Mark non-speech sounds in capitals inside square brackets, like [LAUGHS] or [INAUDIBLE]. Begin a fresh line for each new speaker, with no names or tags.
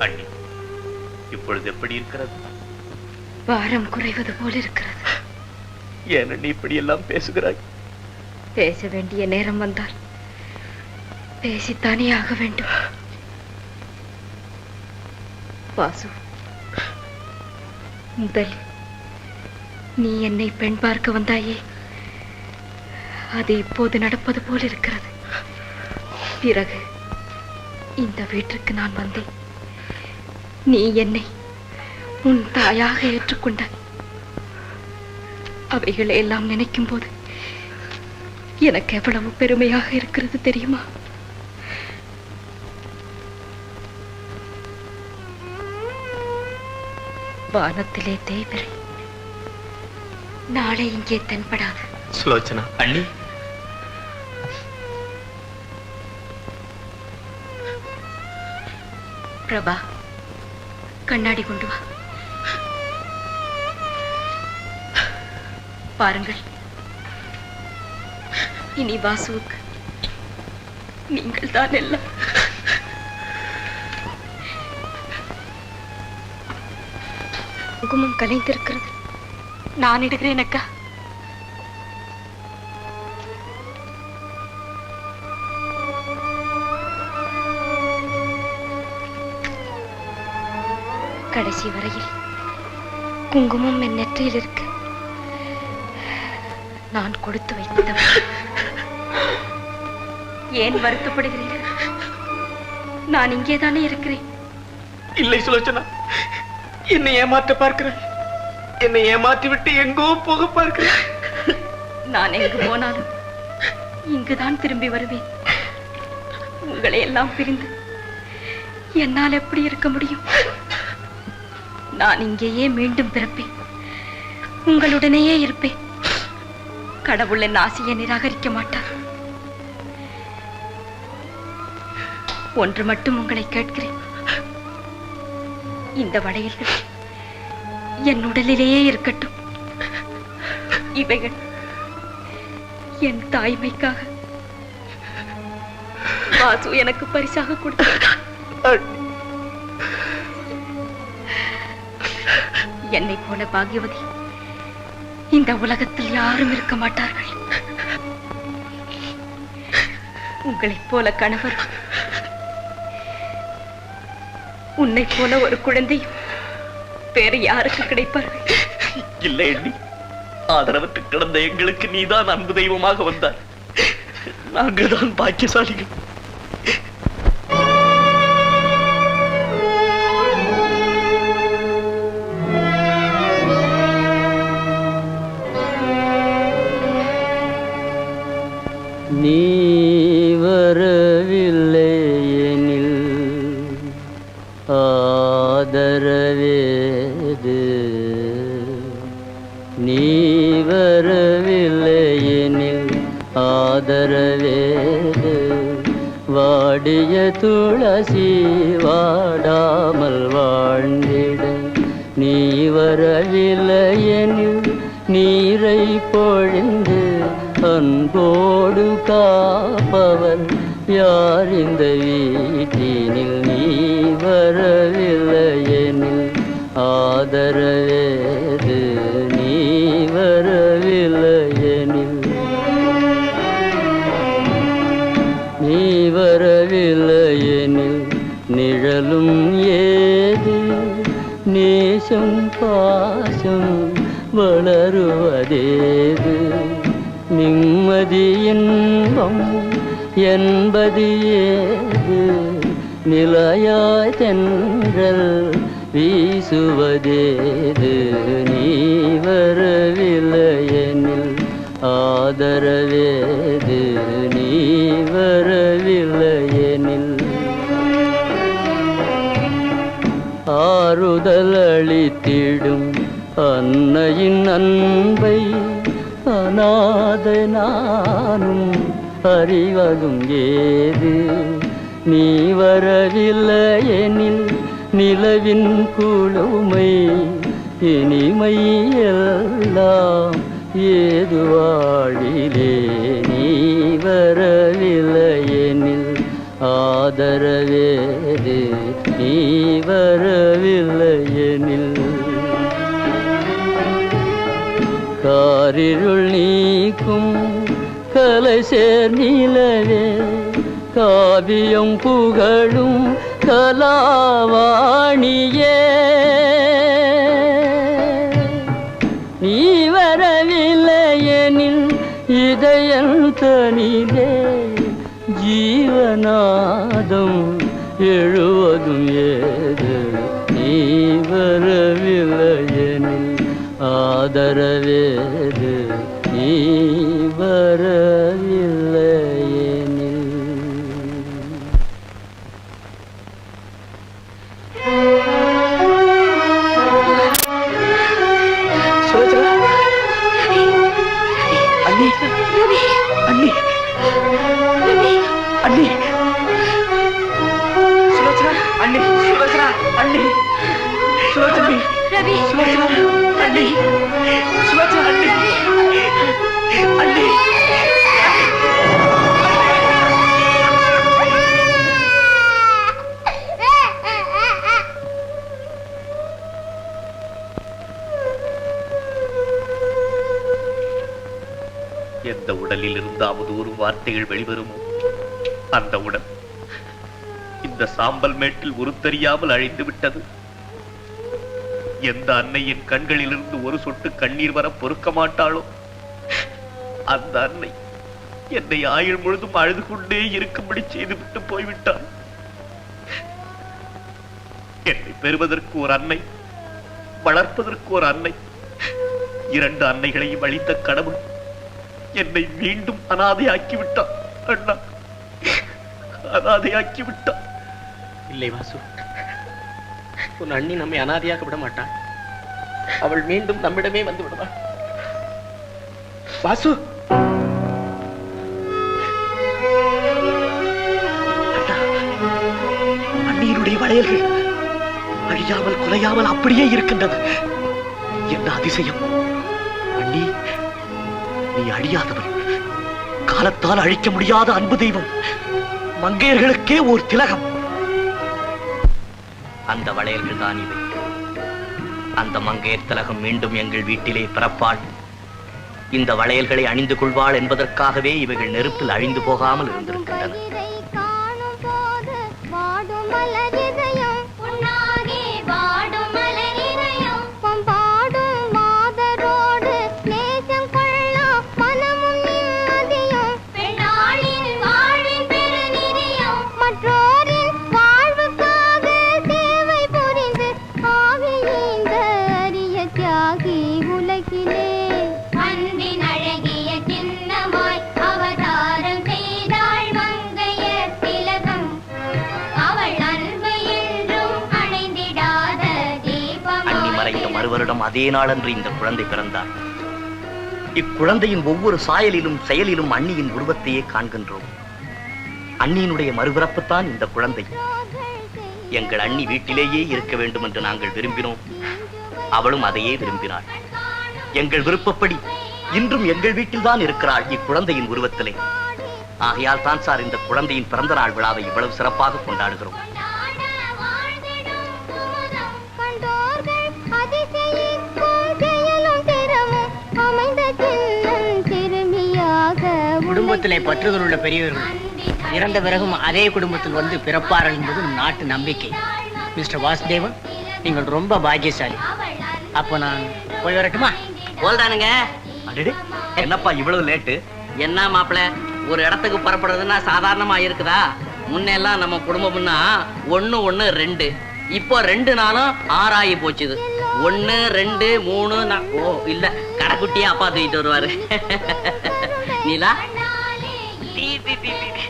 அண்ணி இப்பொழுது எப்படி இருக்கிறது?
பாரம் குறைவது போல் இருக்கிறது.
ஏன் அண்ணி இப்படி எல்லாம் பேசுகிறாய்?
பேச வேண்டிய நேரம் வந்தால் பேசித்தானே ஆக வேண்டும். வாசு முதல் நீ என்னை பெண் பார்க்க வந்தாயே அது இப்போது நடப்பது போல் இருக்கிறது. பிறகு இந்த வீட்டிற்கு நான் வந்தேன். நீ என்னை உன் தாயாக ஏற்றுக்கொண்டாய் அவைகளை எல்லாம் நினைக்கும் போது எனக்கு எவ்வளவு பெருமையாக இருக்கிறது தெரியுமா? வானத்திலே தேய்பிரை. நாளை இங்கே தென்படாது.
சுலோச்சனா அண்ணி?
பிரபா கண்ணாடி கொண்டு வா. பாருங்கள். இனி வாசுவுக்கு நீங்கள் தான் எல்லாம். குங்குமம் கலைந்திருக்கிறது. நான் இடுகிறேன் அக்கா. கடைசி வரையில் குங்குமம் என் நெற்றியில் இருக்கு. நான் கொடுத்து வைத்தவன். ஏன் வருத்தப்படுகிறீர்கள்? நான் இங்கேதானே இருக்கிறேன்.
இல்லை சுலோச்சனா என்னை ஏமாற்ற பார்க்கிறாய். என்னை ஏமாற்றி விட்டு எங்கோ போக பார்க்கிறாய்.
நான் எங்கு போனாலும் இங்குதான் திரும்பி வருவேன். உங்களை எல்லாம் பிரிந்து என்னால் எப்படி இருக்க முடியும்? நான் இங்கேயே மீண்டும் பிறப்பேன். உங்களுடனேயே இருப்பேன். கடவுள் என் ஆசையை நிராகரிக்க மாட்டார். ஒன்று மட்டும் உங்களை கேட்கிறேன். இந்த வளையல்கள் என் உடலிலேயே இருக்கட்டும். இவைகள் என் தாய்மைக்காக வாசு எனக்கு பரிசாக கொடுத்தார் என்னை போல பாகியவதி இந்த உலகத்தில் யாரும் இருக்க மாட்டார்கள். உங்களைப் போல கணவர் உன்னை போல ஒரு குழந்தையும் வேற யாருக்கு கிடைப்பார்கள்?
இல்லை எண்ணி ஆதரவற்று கிடந்த எங்களுக்கு நீதான் அன்பு தெய்வமாக வந்தார் நாங்கள் தான் பாக்கியசாலிகள்.
ஆதரவில்லையெனில் ஆதரவேது. வாடிய துளசி வாடாமல் வாழ்ந்திட. நீ வரவில்லையெனில் நீரை பொழிந்து அன்போடு காப்பவர் யார் இந்த வீட்டினில்? நீ வரவில்லையெனில் ஆதரவே நிழலும் ஏது? நேசம் பாசம் வளருவதேது? நிம்மதி இன்பம் என்பது ஏது? நிலையாய் தென்றல் வீசுவதேது? நீ வரவில்லையெனில் ஆதரவேது? ஆறுதல் அளித்திடும் அன்னையின் அன்பை அநாத நானும் அறிவதும் ஏது? நீ வரவில்லை எனில் நிலவின் குழுமை இனிமை எல்லாம் ஏதுவாழிலே நீ வர காரிருள் நீக்கும் கலைசேர் நிலவே காவியம் புகழும் கலாவாணியே. நீ வரவில்லையெனில் இதயம் தனிலே ஜீவநாதம் எழுவதும் ஏது. நீ வரவில்லையெனில்
ஆதரவே எந்த உடலில் இருந்தாவது ஒரு வார்த்தைகள் வெளிவருமோ அந்த உடல். இந்த சாம்பல் மேட்டில் உருத்தறியாமல் அழிந்து விட்டது. எந்த அன்னையின் கண்களிலிருந்து ஒரு சொட்டு கண்ணீர் வர பொறுக்க மாட்டாளோ? அந்த அன்னை என்னை ஆயுள் முழுதும் அழுது கொண்டே இருக்கும்படி செய்துவிட்டு போய்விட்டான். என்னை பெறுவதற்கு ஒரு அன்னை வளர்ப்பதற்கு ஒரு அன்னை இரண்டு அன்னைகளையும் அளித்த கடவுள் என்னை மீண்டும் அனாதையாக்கி விட்டான் அண்ணா அனாதையாக்கி விட்டான்
இல்லை வாசு. உன் அண்ணி நம்மை அனாதையாக விட மாட்டாள் அவள் மீண்டும் நம்மிடமே வந்து விடுவாள். வாசு!
அண்ணியினுடைய வளையல்கள் அழியாமல் குலையாமல் அப்படியே இருக்கின்றது என்ன அதிசயம்? அண்ணி நீ அழியாதவள். காலத்தால் அழிக்க முடியாத அன்பு தெய்வம். மங்கையர்களுக்கே ஓர் திலகம். அந்த வளையல்கள் தான் இவை. அந்த மங்கையர் திலகம் மீண்டும் எங்கள் வீட்டிலே பிறப்பாள். இந்த வளையல்களை அணிந்து கொள்வாள் என்பதற்காகவே இவைகள் நெருப்பில் அழிந்து போகாமல் இருந்திருக்கின்றன. வருடம் அதே நாளன்று இந்த குழந்தை பிறந்தார். இக்குழந்தையின் ஒவ்வொரு சாயலிலும் செயலிலும் அண்ணியின் உருவத்தையே காண்கின்றோம். அண்ணியினுடைய மறுபிறப்புத்தான் இந்த குழந்தை. எங்கள் அண்ணி வீட்டிலேயே இருக்க வேண்டும் என்று நாங்கள் விரும்பினோம். அவளும் அதையே விரும்பினாள். எங்கள் விருப்பப்படி இன்றும் எங்கள் வீட்டில்தான் இருக்கிறாள் இக்குழந்தையின் உருவத்திலே. ஆகையால் தான் சார் இந்த குழந்தையின் பிறந்த நாள் விழாவை இவ்வளவு சிறப்பாக கொண்டாடுகிறோம்.
குடும்பத்திலே பற்றுதல் உள்ள பெரியவர்கள். இறந்த பிறகும் அதே குடும்பத்தில் வந்து பிறப்பார்கள் என்பது நம் நாட்டு நம்பிக்கை. மிஸ்டர் வாசுதேவன் நீங்கள் ரொம்ப பாக்கியசாலி. அப்போ நான் போய் வரட்டுமா?
போல்தானுங்க.
என்னப்பா இவ்வளவு லேட்டு?
என்ன மாப்பிள ஒரு இடத்துக்கு புறப்படுறதுன்னா சாதாரணமா இருக்குதா? முன்னெல்லாம் நம்ம குடும்பம்னா ஒண்ணு ஒண்ணு ரெண்டு. இப்போ ரெண்டு நாளும் ஆறாயி போச்சுது. ஒண்ணு ரெண்டு மூணு ஓ இல்ல. கடைக்குட்டியே அப்பா தூக்கிட்டு வருவாரு. [LAUGHS] நீலா
టీవీది